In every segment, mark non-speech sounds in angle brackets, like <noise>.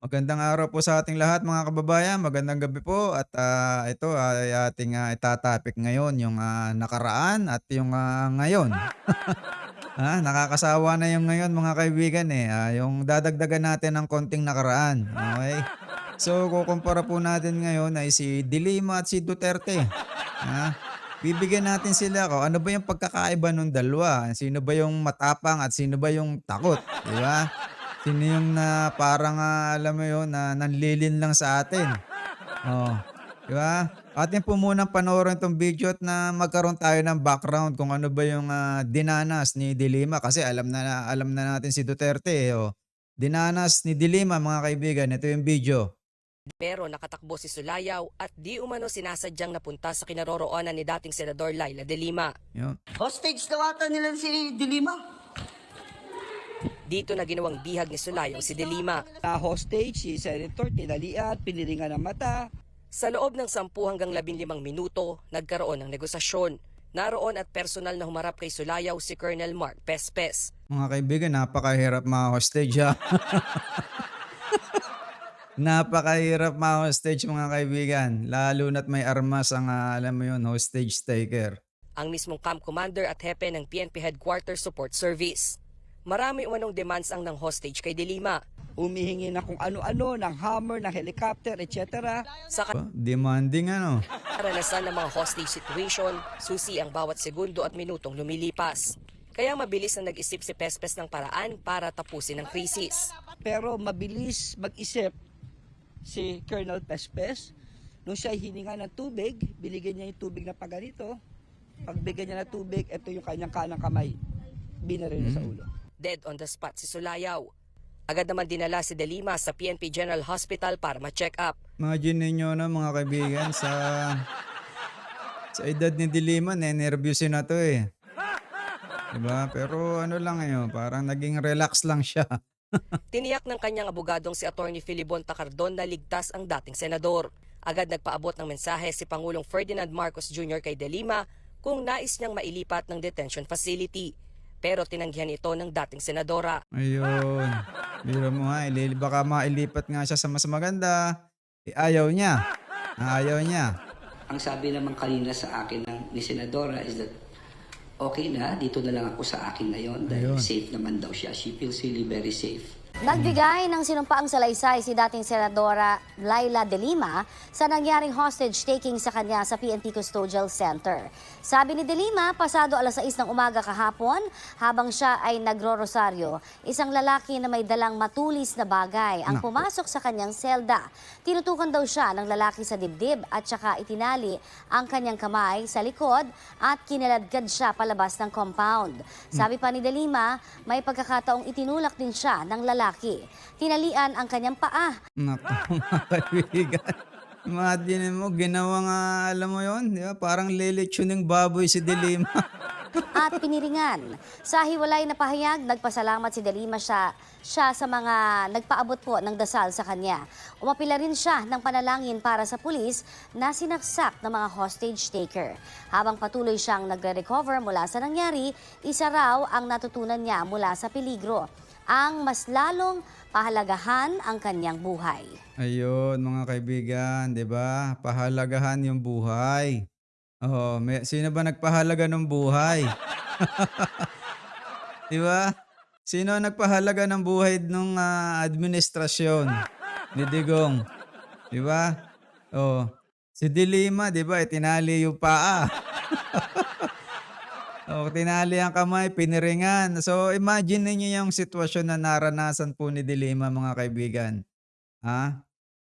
Magandang araw po sa ating lahat mga kababayan, magandang gabi po at, ah, ito ay ating, ah, ita-topic ngayon yung, ah, nakaraan at yung, ah, ngayon. <laughs> Ah, nakakasawa na yung ngayon mga kaibigan, eh, ah, yung dadagdagan natin ng konting nakaraan, okey? So, kukumpara po natin ngayon ay si De Lima at si Duterte, ah. Bibigyan natin sila kung ano ba yung pagkakaiba nung dalawa, sino ba yung matapang at sino ba yung takot, 'di ba? Sino yung na parang, ah, alam mo yun, na nanlilin lang sa atin, oh, 'di ba? Atin po munang panoorin 'tong video at na magkaroon tayo ng background kung ano ba yung, ah, dinanas ni De Lima kasi alam na alam na natin si Duterte, eh, oh. Dinanas ni De Lima mga kaibigan, ito yung video. Pero nakatakbo si Sulayaw at di umano sinasadyang napunta sa kinaroroonan ni dating Senador Laila de Lima. Yun. Hostage daw ata nila si Dilima. Dito na ginawang bihag ni Sulayaw si de Lima. na hostage si Senator tinalian, piniringan ng mata. Sa loob ng 10 hanggang 15 minuto, nagkaroon ng negosasyon. Naroon at personal na humarap kay Sulayaw si Colonel Mark Pespes. Mga kaibigan, napakahirap ma-hostage, ah. <laughs> Napakahirap ma-hostage mga kaibigan, lalo na't may armas ang, ah, alam mo yun, hostage taker. Ang mismong camp commander at hepe ng PNP Headquarters Support Service. Marami umanong demands ang ng hostage kay de Lima. Humihingi na kung ano-ano, ng hammer, ng helicopter, etc. Sa demanding ano. karanasan ng mga hostage situation, susi ang bawat segundo at minutong lumilipas. Kaya mabilis na nag-isip si Pespes ng paraan para tapusin ang krisis. Pero mabilis mag-isip si Colonel Pespes. Nung siya hininga ng tubig, binigyan niya yung tubig na paganito. Pagbigyan niya ng tubig, ito yung kanyang kanang kamay. Binaril niya sa ulo. Dead on the spot si Sulayaw. Agad naman dinala si De Lima sa PNP General Hospital para ma-check up. Imagine ninyo na mga kaibigan sa sa edad ni Dilima, nenervyusin na to eh. Diba? Pero ano lang ngayon, parang naging relax lang siya. <laughs> Tiniyak ng kanyang abogadong si Attorney Filibon Tacardon na ligtas ang dating senador. Agad nagpaabot ng mensahe si Pangulong Ferdinand Marcos Jr. kay De Lima kung nais niyang mailipat ng detention facility. Pero tinanggihan ito ng dating senadora. Ayun. Biro mo nga, ilili, baka mailipat nga siya sa mas maganda. Eh, ayaw niya. Ayaw niya. Ang sabi naman kanina sa akin ng ni Senadora is that okay na, dito na lang ako sa akin ngayon dahil Ayun. safe naman daw siya. She feels really very safe. Nagbigay ng sinumpaang salaysay si dating Senadora Laila De Lima sa nangyaring hostage taking sa kanya sa PNP Custodial Center. Sabi ni De Lima, pasado alas 6 ng umaga kahapon, habang siya ay nagro-rosaryo, isang lalaki na may dalang matulis na bagay ang pumasok sa kanyang selda. Tinutukan daw siya ng lalaki sa dibdib at saka itinali ang kanyang kamay sa likod at kinaladkad siya palabas ng compound. Sabi pa ni De Lima, may pagkakataong itinulak din siya ng lalaki. Tinalian ang kanyang paa Naku, <laughs> mga kaibigan. Imagine mo, ginawa nga, alam mo yon, di ba? Parang lelechoning baboy si Dilima. <laughs> at piniringan. Sa hiwalay na pahayag, nagpasalamat si De Lima siya, siya sa mga nagpaabot po ng dasal sa kanya. Umapila rin siya ng panalangin para sa pulis na sinaksak ng mga hostage taker. Habang patuloy siyang nagre-recover mula sa nangyari, isa raw ang natutunan niya mula sa peligro. Ang mas lalong pahalagahan ang kanyang buhay. Ayun, mga kaibigan, di ba? Pahalagahan yung buhay. Oh, may, sino ba nagpahalaga ng buhay? <laughs> di ba? Sino ang nagpahalaga ng buhay ng administrasyon ni Digong? Di ba? Oh, si Dilima, di ba? Itinali yung paa. <laughs> oh, tinali ang kamay, piniringan. So, imagine niyo yung sitwasyon na naranasan po ni Dilima, mga kaibigan. Ha?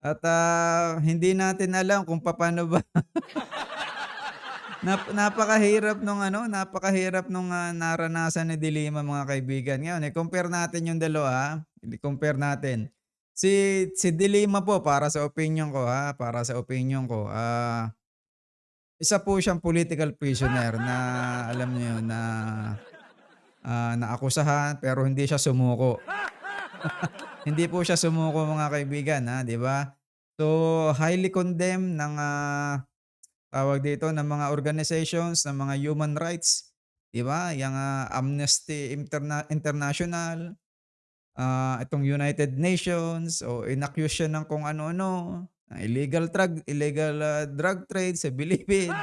At ah, hindi natin alam kung paano ba <laughs> Nap napakahirap nung ano, napakahirap nung ah, naranasan ni Dilima mga kaibigan. Ngayon, i-compare natin yung dalawa. I-compare natin. Si si Dilima po para sa opinion ko ha, para sa opinion ko, ah isa po siyang political prisoner na alam niyo na ah, naakusahan pero hindi siya sumuko. <laughs> Hindi po siya sumuko mga kaibigan ha, 'di ba? So highly condemned ng ah, tawag dito ng mga organizations, ng mga human rights, 'di ba? Yang ah, Amnesty Interna- International, ah, itong United Nations o inaccuse siya ng kung ano-ano, ng illegal drug illegal ah, drug trade sa Bilibid. <laughs>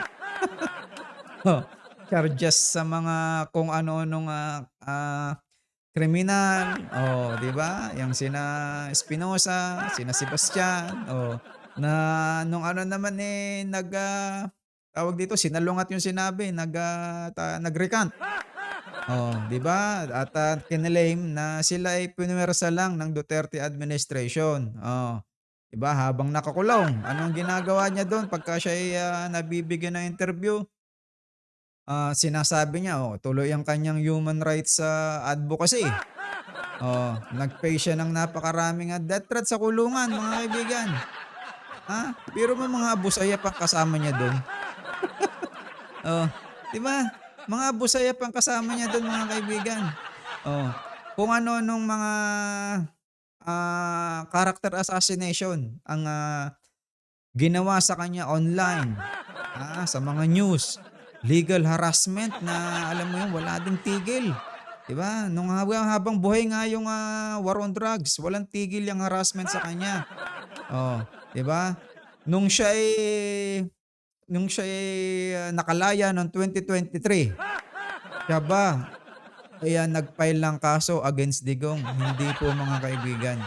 Oh, charges sa mga kung ano-anong ah, ah, kriminal, oh, 'di ba? Yang sina Espinosa, sina Sebastian, oh, na nung ano naman eh nag ah, tawag dito, sinalungat yung sinabi, nag ah, ta, nag-recant. Oh, 'di ba? At uh, kinlaim na sila ay pinuwersa lang ng Duterte administration. Oh. 'Di ba? Habang nakakulong, anong ginagawa niya doon pagka siya ay ah, nabibigyan ng interview? Ah, sinasabi niya, oh, tuloy ang kanyang human rights sa advocacy. Oh, nag-pay siya ng napakaraming ah, death threat sa kulungan, mga kaibigan. Ha? Pero may mga abusaya pang kasama niya doon. <laughs> oh, 'di ba? Mga abusaya pang kasama niya doon, mga kaibigan. Oh, kung ano nung mga ah, character assassination ang ah, ginawa sa kanya online, ah, sa mga news, legal harassment na alam mo yun, wala ding tigil. 'Di ba? Nung habang, habang buhay nga yung ah, war on drugs, walang tigil yung harassment sa kanya. Oh, 'di ba? Nung siya ay nung siya ay ah, nakalaya noong 2023, siya ba ay ah, nag-file ng kaso against Digong? Hindi po mga kaibigan.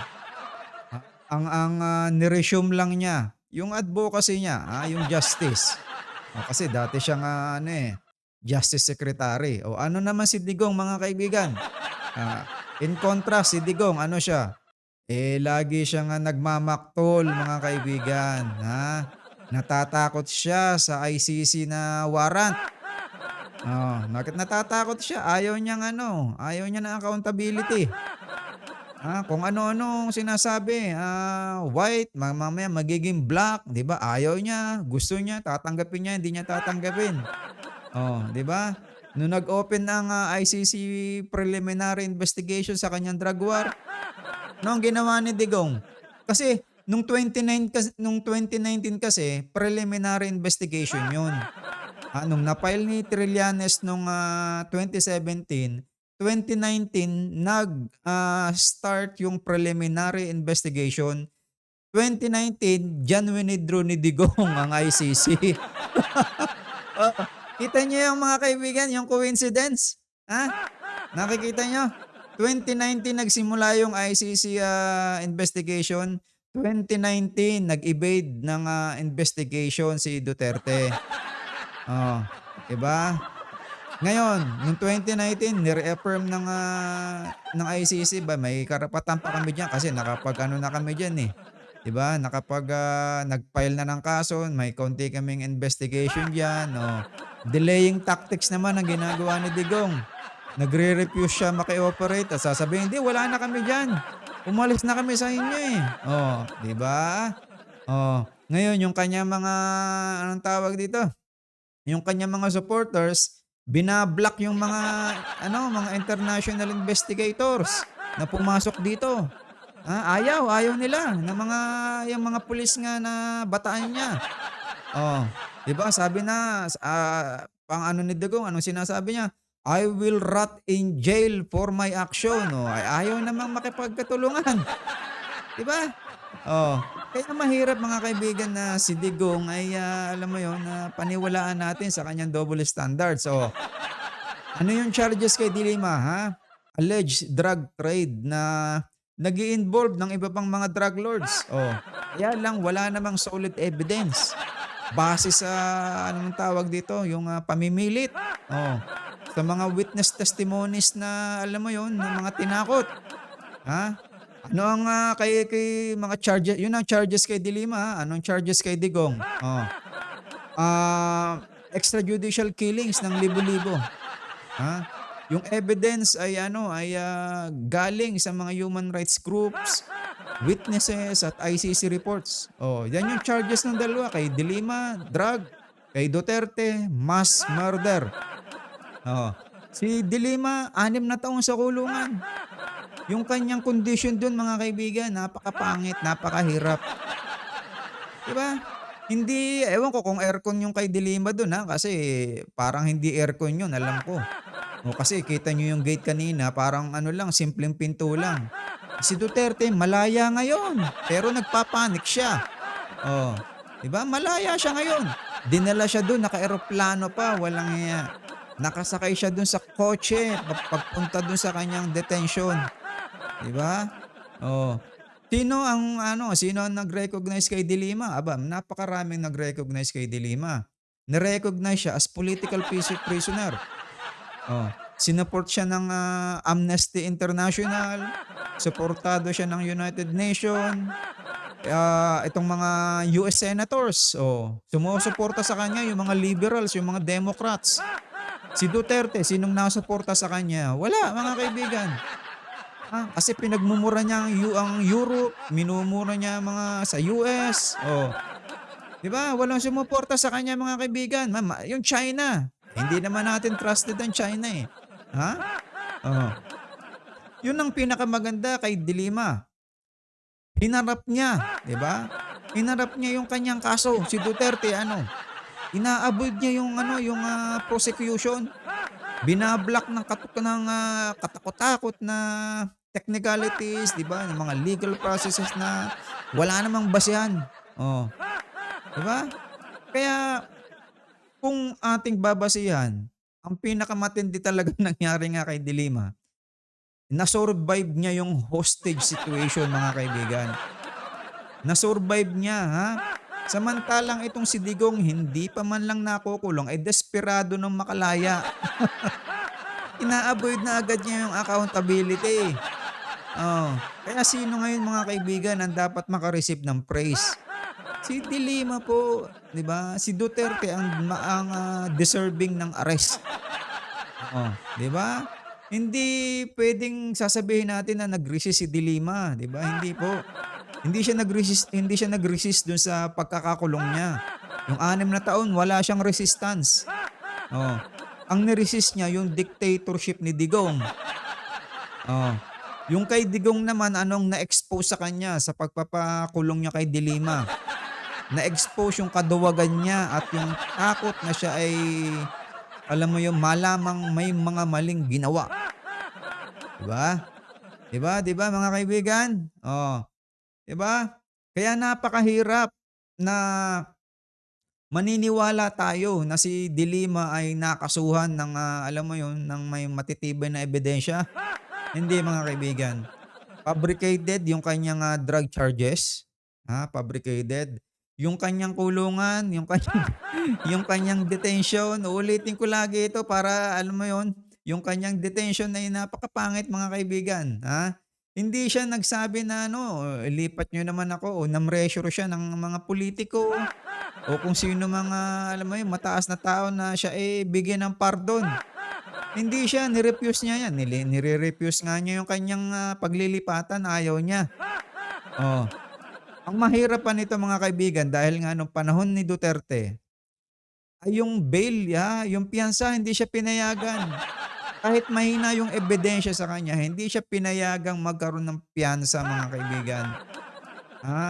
Ang ang ah, niresume lang niya, yung advocacy niya, ah, yung justice. Ah, kasi dati siyang ah, ano eh, Justice Secretary. O ano naman si Digong mga kaibigan? Ah, in contrast, si Digong, ano siya? Eh, lagi siyang ah, nagmamaktol mga kaibigan. Ha? Natatakot siya sa ICC na warrant. Oh, nakit natatakot siya. Ayaw niyang ano, ayaw niya ng accountability. Ah, kung ano-ano sinasabi, ah, white, ma- mamaya magiging black, 'di ba? Ayaw niya, gusto niya, tatanggapin niya, hindi niya tatanggapin. Oh, 'di ba? Nung nag-open ang ah, ICC preliminary investigation sa kanyang drug war, no, ang ginawa ni Digong. Kasi nung 29 kasi, nung 2019 kasi preliminary investigation 'yun. Ah, nung na-file ni Trillanes nung ah, 2017, 2019 nag-start yung preliminary investigation. 2019, Jan withdraw ni Digong ang ICC. <laughs> Oo. Kita niyo yung mga kaibigan, yung coincidence? Ha? Nakikita niyo? 2019 nagsimula yung ICC ah, investigation. 2019 nag-evade ng ah, investigation si Duterte. Oh, 'di ba? Ngayon, noong 2019, ni-reaffirm ng ah, ng ICC ba may karapatan pa kami diyan kasi nakapag ano na kami diyan eh. 'Di ba? Nakapag ah, nag-file na ng kaso, may konti kaming investigation diyan, oh. Delaying tactics naman ang ginagawa ni Digong. Nagre-refuse siya maki-operate. At sasabihin, hindi, wala na kami diyan. Umalis na kami sa inyo eh. Oh, 'di ba? Oh, ngayon yung kanya mga anong tawag dito? Yung kanya mga supporters, binablock yung mga ano, mga international investigators na pumasok dito. Ah, ayaw, ayaw nila ng mga yung mga pulis nga na bataan niya. Oh, 'di ba? Sabi na ah, pang ano ni Dugong, anong sinasabi niya? I will rot in jail for my action. Oh, ay ayaw namang makipagkatulungan. 'Di ba? Oh, kaya mahirap mga kaibigan na si Digong ay ah, alam mo 'yon, na paniwalaan natin sa kanyang double standards. Oh. Ano yung charges kay Dilima, ha? Alleged drug trade na nag involve ng iba pang mga drug lords. Oh. Kaya lang wala namang solid evidence. Base sa anong tawag dito, yung ah, pamimilit. Oh. Sa mga witness testimonies na alam mo 'yon, ng mga tinakot. Ha? Ano ang ah, kay kay mga charges? Yun ang charges kay Dilima. ha? Anong charges kay Digong? Oh. Ah, extrajudicial killings ng libo-libo. Ha? Yung evidence ay ano ay ah, galing sa mga human rights groups, witnesses at ICC reports. Oh, yan yung charges ng dalawa kay Dilima, drug, kay Duterte, mass murder. Oh. Si Dilima, anim na taon sa kulungan. Yung kanyang condition doon mga kaibigan, napakapangit, napakahirap. 'Di ba? Hindi, ewan ko kung aircon yung kay Dilima doon ha, kasi parang hindi aircon yun, alam ko. O kasi kita nyo yung gate kanina, parang ano lang, simpleng pinto lang. Si Duterte malaya ngayon, pero nagpapanik siya. Oh, 'di ba? Malaya siya ngayon. Dinala siya doon, naka-eroplano pa, walang iya. Nakasakay siya doon sa kotse pag- pagpunta doon sa kanyang detention. 'Di ba? Oh. Sino ang ano, sino ang nag-recognize kay Dilima? Aba, napakaraming nag-recognize kay Dilima. Ni-recognize siya as political pris- prisoner. Oh, sinuport siya ng ah, Amnesty International, suportado siya ng United Nation. Ah, itong mga US senators, oh, sumusuporta sa kanya yung mga liberals, yung mga Democrats. Si Duterte, sinong nasuporta sa kanya? Wala, mga kaibigan. Ah, kasi pinagmumura niya ang, ang Europe, minumura niya mga sa US. Oh. 'Di ba? Walang sumuporta sa kanya mga kaibigan. Ma'am, yung China. Hindi naman natin trusted ang China eh. Ha? Oh. Yun ang pinakamaganda kay Dilima. Hinarap niya, 'di ba? Hinarap niya yung kanyang kaso. Si Duterte ano? Ina-avoid niya yung ano, yung ah, prosecution. Binablock ng katuk ng ah, katakot-takot na technicalities, 'di ba? Ng mga legal processes na wala namang basehan. Oh. 'Di ba? Kaya kung ating babasihan, ang pinakamatindi talaga <laughs> nangyari nga kay Dilima, na-survive niya yung hostage situation mga kaibigan. Na-survive niya ha. Samantalang itong si Digong hindi pa man lang nakukulong ay desperado ng makalaya. <laughs> Ina-avoid na agad niya yung accountability. Oh. Kaya sino ngayon mga kaibigan ang dapat makareceive ng praise? Si Dilima po, 'di ba? Si Duterte ang ang ah, deserving ng arrest. Oh, 'di ba? Hindi pwedeng sasabihin natin na nag-resist si Dilima, 'di ba? Hindi po. Hindi siya nag-resist, hindi siya nag-resist dun sa pagkakakulong niya. Yung anim na taon, wala siyang resistance. Oh. Ang niresist niya yung dictatorship ni Digong. Oh. Yung kay Digong naman, anong na-expose sa kanya sa pagpapakulong niya kay Dilima? Na-expose yung kaduwagan niya at yung takot na siya ay, alam mo yung malamang may mga maling ginawa. Diba? Diba? Diba mga kaibigan? Oh. Diba? Kaya napakahirap na maniniwala tayo na si Dilima ay nakasuhan ng ah, alam mo yun, ng may matitibay na ebidensya. Hindi mga kaibigan. Fabricated yung kanyang ah, drug charges. Ha, fabricated. Yung kanyang kulungan, yung kanyang <laughs> yung kanyang detention, ulitin ko lagi ito para alam mo yon, yung kanyang detention ay napakapangit mga kaibigan, ha? Hindi siya nagsabi na ano, lipat nyo naman ako o namressure siya ng mga politiko o kung sino mga, alam mo yun, mataas na tao na siya eh bigyan ng pardon. Hindi siya, nirefuse niya yan. Nili, nire-refuse nga niya yung kanyang ah, paglilipatan, ayaw niya. Oh. Ang mahirap pa nito mga kaibigan dahil nga nung panahon ni Duterte, ay yung bail, ya, yung piyansa, hindi siya pinayagan. Kahit mahina yung ebidensya sa kanya, hindi siya pinayagang magkaroon ng piyansa mga kaibigan. Ha?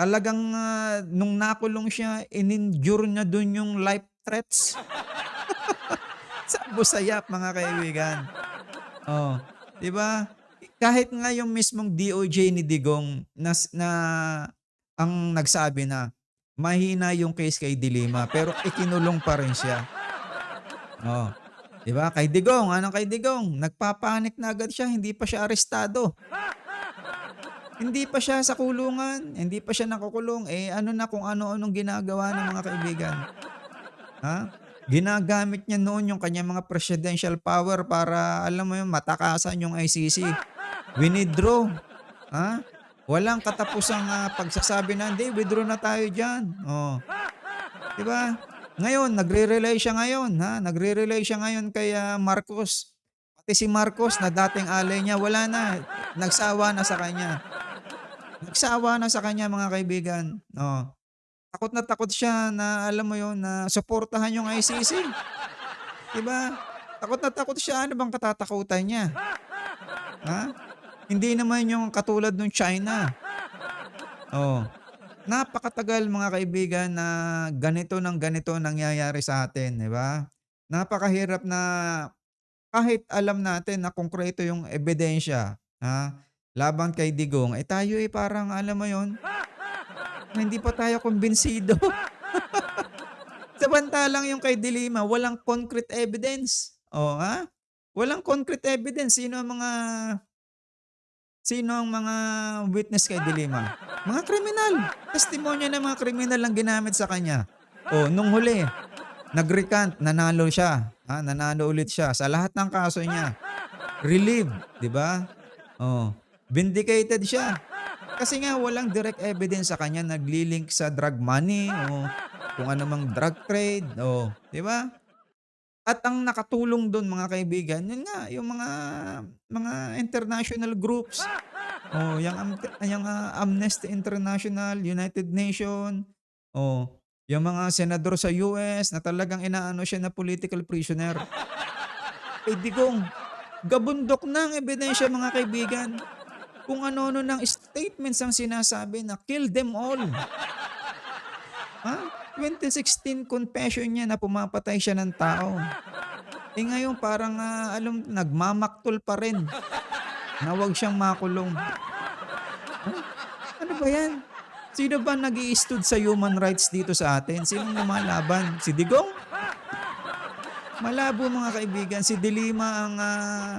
Talagang ah, nung nakulong siya, in-endure niya dun yung life threats. <laughs> sa busayap mga kaibigan. Oh, 'di ba? Kahit nga yung mismong DOJ ni Digong na, na ang nagsabi na mahina yung case kay Dilima pero ikinulong pa rin siya. Oh. 'Di ba? Kay Digong, anong kay Digong? Nagpapanik na agad siya, hindi pa siya arestado. Hindi pa siya sa kulungan, hindi pa siya nakukulong. Eh ano na kung ano-anong ginagawa ng mga kaibigan. Ha? Ginagamit niya noon yung kanyang mga presidential power para alam mo yung matakasan yung ICC. Winidraw. Ha? Walang katapusang ah, pagsasabi na, hindi, withdraw na tayo dyan. Oh. Di ba? Ngayon, nagre-relay siya ngayon. Ha? Nagre-relay siya ngayon kay ah, Marcos. Pati si Marcos na dating alay niya, wala na. Nagsawa na sa kanya. Nagsawa na sa kanya mga kaibigan. Oh. Takot na takot siya na alam mo yon na suportahan yung ICC. 'Di ba? Takot na takot siya. Ano bang katatakutan niya? Ha? Hindi naman yung katulad ng China. Oh. Napakatagal mga kaibigan na ganito ng ganito nangyayari sa atin, 'di ba? Napakahirap na kahit alam natin na konkreto yung ebidensya, ha? laban kay Digong, eh tayo eh parang alam mo yon hindi pa tayo kumbinsido. <laughs> Samantalang yung kay Dilima, walang concrete evidence. O ha? Walang concrete evidence. Sino ang mga Sino ang mga witness kay Dilima? Mga kriminal. Testimonya ng mga kriminal lang ginamit sa kanya. O, nung huli, nag-recant, nanalo siya. Ha? Nanalo ulit siya sa lahat ng kaso niya. Relieved, di ba? Oh, vindicated siya. Kasi nga walang direct evidence sa kanya naglilink sa drug money o kung ano mang drug trade o, di ba? At ang nakatulong doon mga kaibigan, yun nga, yung mga mga international groups. Oh, yung, yung ah, Amnesty International, United Nation, oh, yung mga senador sa US na talagang inaano siya na political prisoner. Eh, digong, gabundok na ang ebidensya mga kaibigan. Kung ano-ano ng statements ang sinasabi na kill them all. Ha? 2016 confession niya na pumapatay siya ng tao. Eh ngayon parang ah, alam nagmamaktol pa rin. Na wag siyang makulong. Huh? Ano ba yan? Sino ba nag stood sa human rights dito sa atin? Sinong lumalaban? Si Digong? Malabo mga kaibigan. Si Dilima ang ah,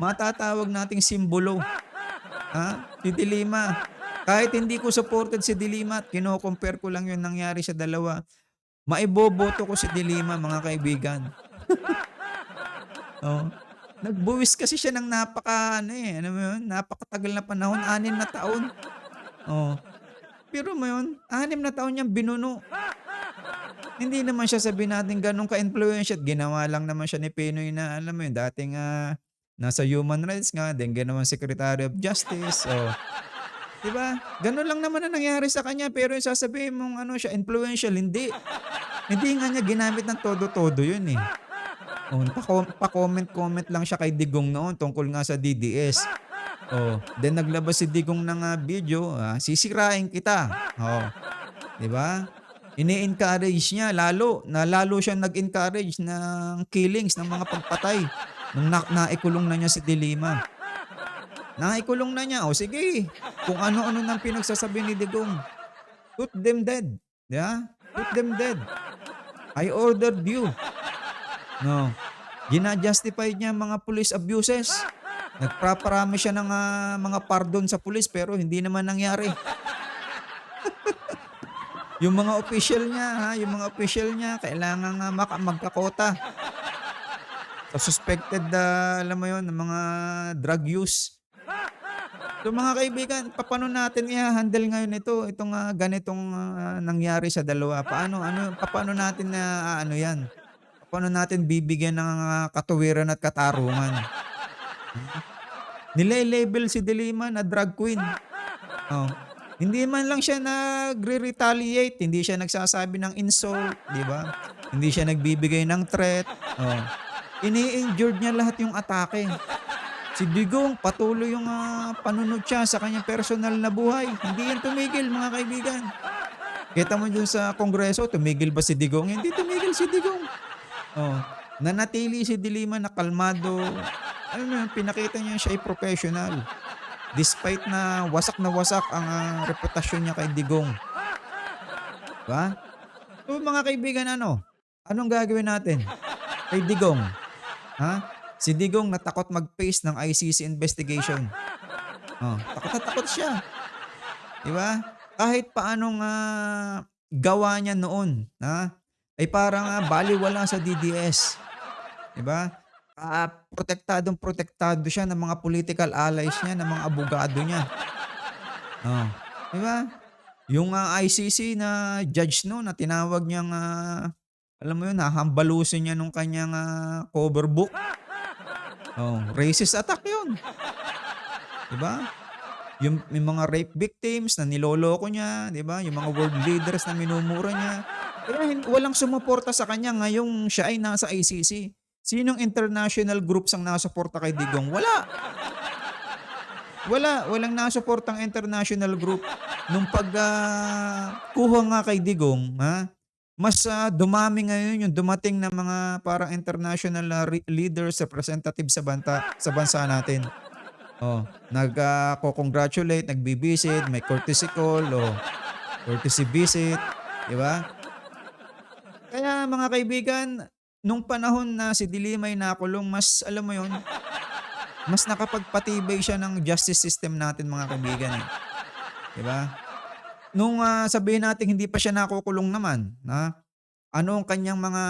matatawag nating simbolo. Ha? Si Dilima. Kahit hindi ko supported si Dilima at kino-compare ko lang yung nangyari sa dalawa, maiboboto ko si Dilima mga kaibigan. oh. Nagbuwis kasi siya ng napaka ano eh, ano mo yun, napakatagal na panahon, anim na taon. Oh. Pero mo yun, anim na taon niyang binuno. Hindi naman siya sabihin natin ganun ka-influence at ginawa lang naman siya ni Pinoy na alam mo yun, dating ah, nasa human rights nga, then ginawa Secretary of Justice. Oh. Diba? Ganun lang naman ang nangyari sa kanya pero yung sasabihin mong ano siya, influential, hindi. Hindi nga niya ginamit ng todo-todo yun eh. Oh, pa- pa-comment-comment lang siya kay Digong noon tungkol nga sa DDS. Oh, then naglabas si Digong ng ah, video, ah, sisirain kita. Oh. 'Di ba? Ini-encourage niya lalo, na lalo siya nag-encourage ng killings ng mga pagpatay nung na- naikulong na niya si Dilima. Naikulong na niya. O sige, kung ano-ano nang pinagsasabi ni Digong. Put them dead. Yeah? Put them dead. I ordered you. No. Gina-justify niya mga police abuses. Nagpaparami siya ng ah, mga pardon sa police pero hindi naman nangyari. <laughs> yung mga official niya, ha, yung mga official niya, kailangan nga maka- magkakota. Sa suspected, ah, alam mo yon ng mga drug use. So mga kaibigan, paano natin i-handle ngayon ito, itong ah, ganitong ah, nangyari sa dalawa? Paano ano paano natin na ano 'yan? Paano natin bibigyan ng ah, katuwiran at katarungan? Nile-label si Delima na drag queen. Oh. Hindi man lang siya nagre-retaliate, hindi siya nagsasabi ng insult, di ba? Hindi siya nagbibigay ng threat. Oh. Ini-endured niya lahat yung atake. Si Digong, patuloy yung ah, panunod siya sa kanyang personal na buhay. Hindi yan tumigil, mga kaibigan. Kita mo dun sa kongreso, tumigil ba si Digong? Hindi tumigil si Digong. Oh, nanatili si Dilima na kalmado. Alam yun, pinakita niya siya ay professional. Despite na wasak na wasak ang ah, reputasyon niya kay Digong. Diba? So mga kaibigan, ano? Anong gagawin natin? Kay Digong. Ha? Si Digong natakot mag-face ng ICC investigation. Oh, takot na takot siya. Di ba? Kahit paanong ah, gawa niya noon, ha? Ay parang uh, baliwala sa DDS. Di ba? Ah, protektadong protektado siya ng mga political allies niya, ng mga abogado niya. Oh. Di ba? Yung ah, ICC na judge no na tinawag niyang ah, alam mo yun, nahambalusin niya nung kanyang ah, cover book. Oh, racist attack 'yun. 'Di ba? Yung, yung mga rape victims na niloloko niya, 'di ba? Yung mga world leaders na minumura niya. Kaya walang sumuporta sa kanya ngayong siya ay nasa ICC. Sinong international groups ang nasuporta kay Digong? Wala. Wala, walang nasuporta ang international group nung pag ah, kuha nga kay Digong, ha? Mas ah, dumami ngayon yung dumating na mga parang international ah, re- leaders, representatives sa banta sa bansa natin. Oh, nagko-congratulate, nagbi-visit, may courtesy call o courtesy visit, 'di ba? Kaya mga kaibigan, nung panahon na si Dilimay nakulong, mas alam mo 'yon, mas nakapagpatibay siya ng justice system natin mga kaibigan eh. 'Di ba? Nung ah, sabihin natin hindi pa siya nakukulong naman, na ano ang kanyang mga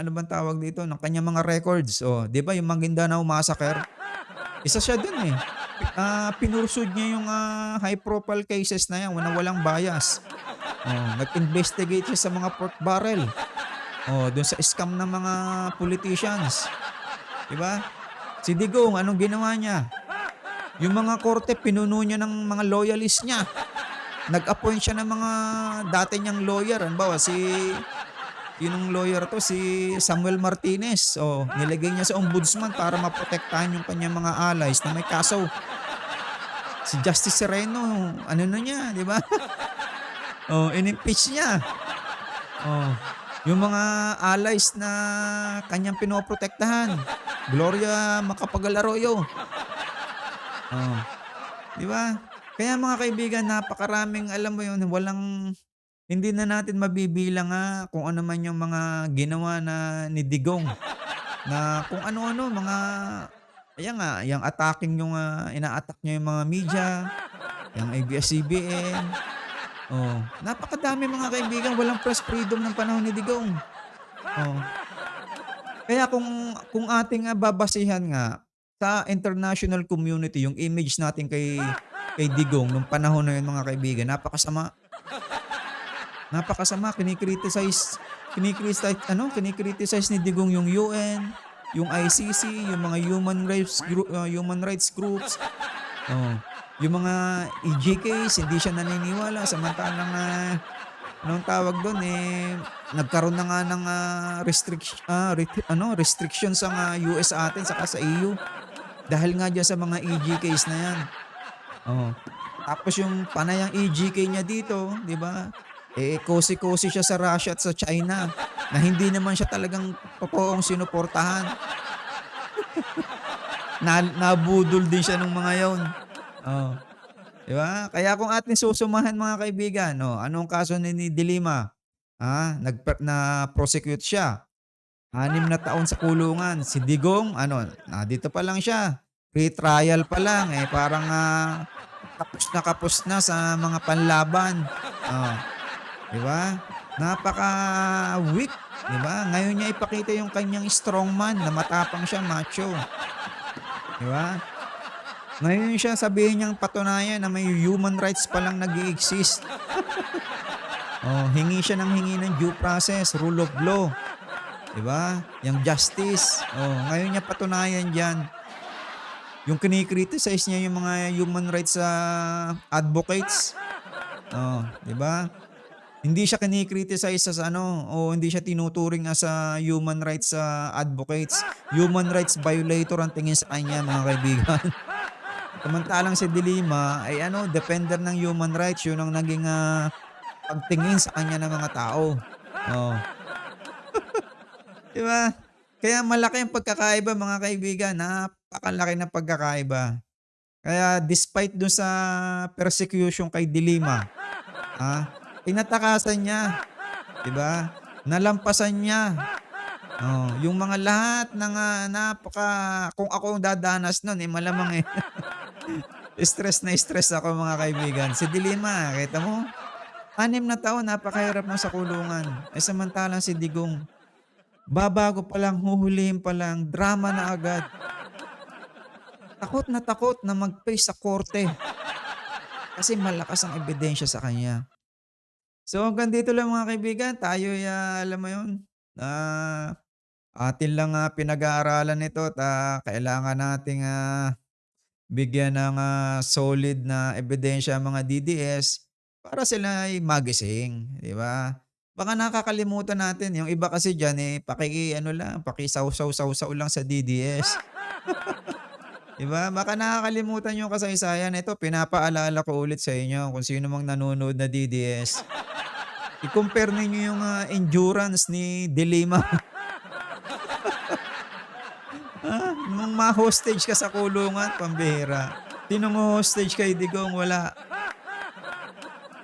ano bang tawag dito, ng kanyang mga records. Oh, 'di ba yung Maguindanao Massacre? Isa siya dun eh. Ah, pinursud niya yung ah, high profile cases na yan na walang bias. Oh, nag-investigate siya sa mga pork barrel. Oh, dun sa scam ng mga politicians. 'Di ba? Si Digong, anong ginawa niya? Yung mga korte, pinuno niya ng mga loyalist niya. Nag-appoint siya ng mga dati niyang lawyer. Ba, si yun lawyer to, si Samuel Martinez. O, nilagay niya sa ombudsman para maprotektahan yung kanyang mga allies na may kaso. Si Justice Sereno, ano na niya, di ba? <laughs> oh, in-impeach niya. Oh, yung mga allies na kanyang pinoprotektahan. Gloria Macapagal Arroyo. Oh. Di ba? Kaya mga kaibigan, napakaraming alam mo yun, walang hindi na natin mabibilang nga kung ano man yung mga ginawa na ni Digong. Na kung ano-ano, mga, ayan nga, yung attacking yung, ah, ina-attack niya yung mga media, yung ABS-CBN. Oh, napakadami mga kaibigan, walang press freedom ng panahon ni Digong. Oh. Kaya kung kung ating ah, babasihan nga sa international community yung image natin kay kay Digong nung panahon na yun mga kaibigan, napakasama. Napakasama, kinikriticize, kinikriticize, ano, kinikriticize ni Digong yung UN, yung ICC, yung mga human rights group, uh, human rights groups. Oh, yung mga EJKs, hindi siya naniniwala samantalang uh, anong tawag doon eh nagkaroon na nga ng uh, restriction uh, ret- ano restriction sa uh, US atin saka sa EU dahil nga diyan sa mga EJKs na yan. Oh. Tapos yung panayang EGK niya dito, 'di ba? Eh kosi-kosi siya sa Russia at sa China na hindi naman siya talagang totoong sinuportahan. na nabudol din siya ng mga 'yon. Oh. 'Di ba? Kaya kung atin susumahan mga kaibigan, no, anong kaso ni, ni Dilima? Ah, nag na prosecute siya. Anim na taon sa kulungan. Si Digong, ano, na dito pa lang siya. Pre-trial pa lang eh parang ah, tapos na kapos na sa mga panlaban. Oh. 'Di ba? Napaka weak, 'di ba? Ngayon niya ipakita yung kanyang strongman na matapang siya, macho. 'Di ba? Ngayon siya sabihin niyang patunayan na may human rights pa lang nag-exist. oh, hingi siya ng hingi ng due process, rule of law. 'Di ba? Yung justice. Oh, ngayon niya patunayan diyan. Yung kinikriticize niya yung mga human rights sa advocates. Oh, 'di ba? Hindi siya kinikriticize sa ano o hindi siya tinuturing as a human rights sa advocates. Human rights violator ang tingin sa kanya mga kaibigan. <laughs> Samantalang si Dilima ay ano, defender ng human rights. Yun ang naging ah, pagtingin sa kanya ng mga tao. Oh. <laughs> Di ba? Kaya malaki ang pagkakaiba mga kaibigan. Napakalaki ng pagkakaiba. Kaya despite dun sa persecution kay Dilima, <laughs> ah, tinatakasan niya. 'Di ba? Nalampasan niya. Oh, yung mga lahat ng ah, napaka kung ako ang dadanas noon eh malamang eh. <laughs> stress na stress ako mga kaibigan. Si Dilima, kita mo? Anim na taon, napakahirap mo sa kulungan. Eh samantalang si Digong, babago pa lang, huhulihin pa lang, drama na agad. Takot na takot na mag-face sa korte. Kasi malakas ang ebidensya sa kanya. So hanggang dito lang mga kaibigan, tayo ya alam mo yun, ah, atin lang ah, pinag-aaralan ito at ah, kailangan nating ah, bigyan ng ah, solid na ebidensya ang mga DDS para sila ay magising, di ba? Baka nakakalimutan natin, yung iba kasi diyan eh paki ano lang, pakisaw-saw-saw-saw lang sa DDS. <laughs> Di ba? Baka nakakalimutan yung kasaysayan. Ito, pinapaalala ko ulit sa inyo kung sino mang nanonood na DDS. I-compare ninyo yung ah, endurance ni Dilima. ah, <laughs> nung ma-hostage ka sa kulungan, pambihira. Sinong hostage kay Digong? Wala.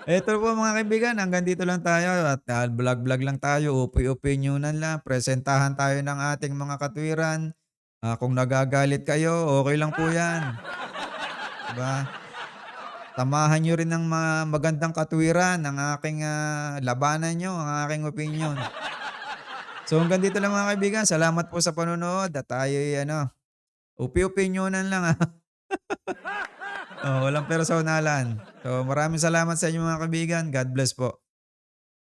Ito po mga kaibigan, hanggang dito lang tayo at vlog-vlog lang tayo, upi-opinionan lang, presentahan tayo ng ating mga katwiran. Ah, kung nagagalit kayo, okay lang po yan. Diba? Tamahan nyo rin ng mga magandang katwiran, ng aking ah, labanan nyo, ang aking opinion. So hanggang dito lang mga kaibigan, salamat po sa panonood at tayo ano, upi-opinionan lang ah. <laughs> oh, walang personalan. So maraming salamat sa inyo mga kaibigan. God bless po.